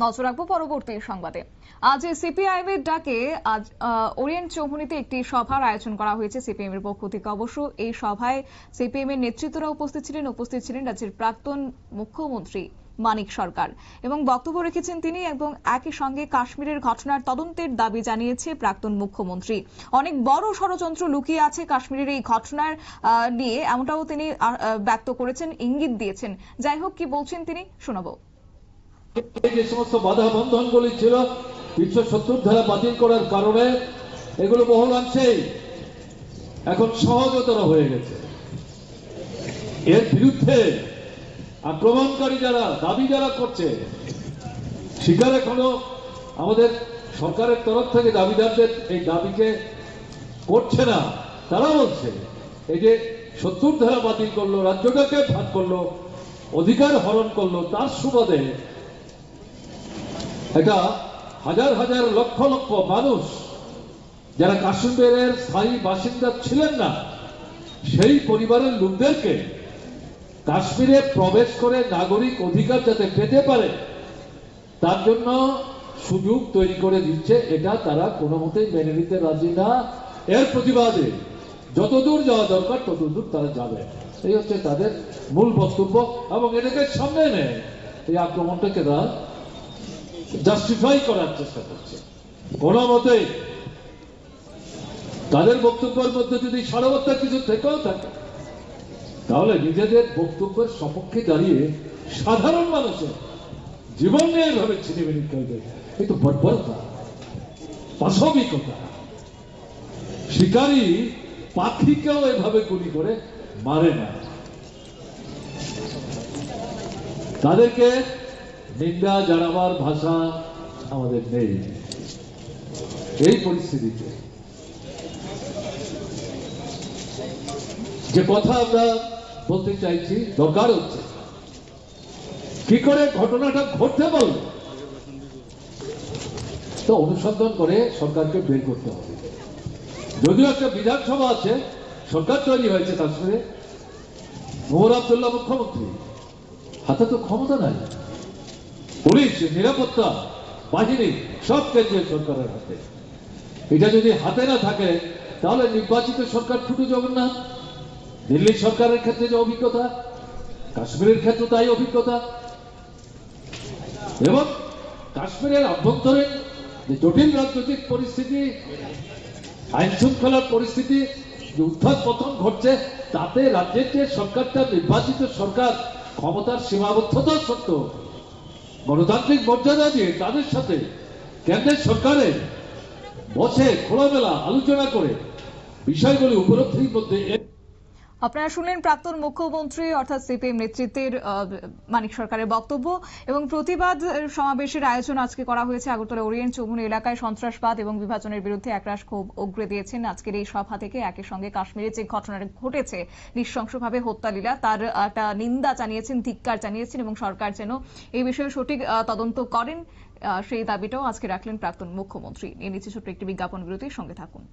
নজর রাখব পরবর্তী সংবাদে। আজ সিপিআইএম এর ডাকে আজ ওরিয়েন্ট চৌমুহনীতে একটি সভার আয়োজন করা হয়েছে সিপিএম এর পক্ষ থেকে। অবশ্য এই সভায় সিপিএম এর নেতৃত্বরা উপস্থিত ছিলেন উপস্থিত ছিলেন রাজ্যের প্রাক্তন মুখ্যমন্ত্রী মানিক সরকার। এবং বক্তব্য রেখেছেন তিনি এবং একই সঙ্গে কাশ্মীরের ঘটনার তদন্তের দাবি জানিয়েছে প্রাক্তন মুখ্যমন্ত্রী। অনেক বড় ষড়যন্ত্র লুকিয়ে আছে কাশ্মীরের এই ঘটনার নিয়ে। এমনটাও তিনি ব্যক্ত করেছেন, ইঙ্গিত দিয়েছেন। যাই হোক, কি বলছেন তিনি, শোনাবো। যে সমস্ত বাধা বন্ধনগুলি ছিল তিনশো সত্তর ধারা বাতিল করার কারণে এগুলো বহুলাংশেই এখন সহজতর হয়ে গেছে। এর বিরুদ্ধে আক্রমণকারী যারা, দাবি যারা করছে স্বীকার এখনও আমাদের সরকারের তরফ থেকে দাবিদারদের এই দাবিকে করছে না, তারা বলছে, এই যে সত্তর ধারা বাতিল করল, রাজ্যটাকে ভাগ করল, অধিকার হরণ করল, তার সুবাদে এটা হাজার হাজার লক্ষ লক্ষ মানুষ যারা কাশ্মীরের স্থায়ী বাসিন্দা ছিলেন না, সেই পরিবারের লোকদেরকে কাশ্মীরে প্রবেশ করে নাগরিক অধিকার যাতে পেতে পারে, তার জন্য সুযোগ তৈরি করে দিচ্ছে, এটা তারা কোনো মতেই মেনে নিতে রাজি না। এর প্রতিবাদে যতদূর যাওয়া দরকার, ততদূর তারা যাবে। এই হচ্ছে তাদের মূল বক্তব্য এবং এটাকে সামনে নেয় এই আক্রমণটাকে তারা জাস্টিফাই করার চেষ্টা করছে। কোন মতেই তাদের বক্তব্যের মধ্যে যদি সারবত্তা কিছু থেকেও থাকে, তাহলে নিজেদের বক্তব্যের সপক্ষে দাঁড়িয়ে সাধারণ মানুষের জীবন নিয়ে এভাবে ছিনিমিনি করবে কিন্তু বর্বরতা, পাশবিকতা। শিকারী পাখিকেও এভাবে গুলি করে মারে না। তাদেরকে নিন্দা জানাবার ভাষা আমাদের নেই। এই পরিস্থিতিতে যে কথা আমরা বলতে চাইছি, দরকার হচ্ছে। কি করে ঘটনাটা ঘটতে পারল তো অনুসন্ধান করে সরকারকে বের করতে হবে। যদিও একটা বিধানসভা আছে, সরকার তৈরি হয়েছে কাশ্মীরে মোহর আবদুল্লাহ মুখ্যমন্ত্রী। হাতে তো ক্ষমতা নাই। পুলিশ নিরাপত্তা বাহিনী সব কেন্দ্রীয় সরকারের হাতে। এটা যদি হাতে না থাকে, তাহলে নির্বাচিত সরকার ঠুটু জগন্নাথ দিল্লি সরকারের ক্ষেত্রে যে অভিজ্ঞতা, কাশ্মীরের ক্ষেত্রে তাই অভিজ্ঞতা। এবং কাশ্মীরের অভ্যন্তরীণ যে জটিল রাজনৈতিক পরিস্থিতি আইন শৃঙ্খলার পরিস্থিতি, যে উত্থান পতন ঘটছে, তাতে রাজ্যের যে সরকারটা নির্বাচিত সরকার, ক্ষমতার সীমাবদ্ধতা সত্ত্বেও গণতান্ত্রিক মর্যাদা দিয়ে তাদের সাথে কেন্দ্রের সরকারের বসে খোলামেলা আলোচনা করে বিষয়গুলি উপলব্ধির মধ্যে আপনারা শুনলেন প্রাক্তন মুখ্যমন্ত্রী অর্থাৎ সিপিএম নেতৃত্বের মানিক সরকারের বক্তব্য এবং প্রতিবাদ সমাবেশের আয়োজন আজকে করা হয়েছে আগরতলা ওরিয়েন্ট চৌমুহনী এলাকায় সন্ত্রাসবাদ এবং বিভাজনের বিরুদ্ধে একরাশ ক্ষোভ উগরে দিয়েছেন আজকের এই সভা থেকে একই সঙ্গে কাশ্মীরে যে ঘটনাটা ঘটেছে, নৃশংসভাবে হত্যালীলা, তার একটা নিন্দা জানিয়েছেন, ধিক্কার জানিয়েছেন এবং সরকার যেন এই বিষয়ে সঠিক তদন্ত করেন। সেই দাবিটাও আজকে রাখলেন প্রাক্তন মুখ্যমন্ত্রী। নিয়ে নিচ্ছে ছোট্ট একটি বিজ্ঞাপন বিরতির সঙ্গে থাকুন।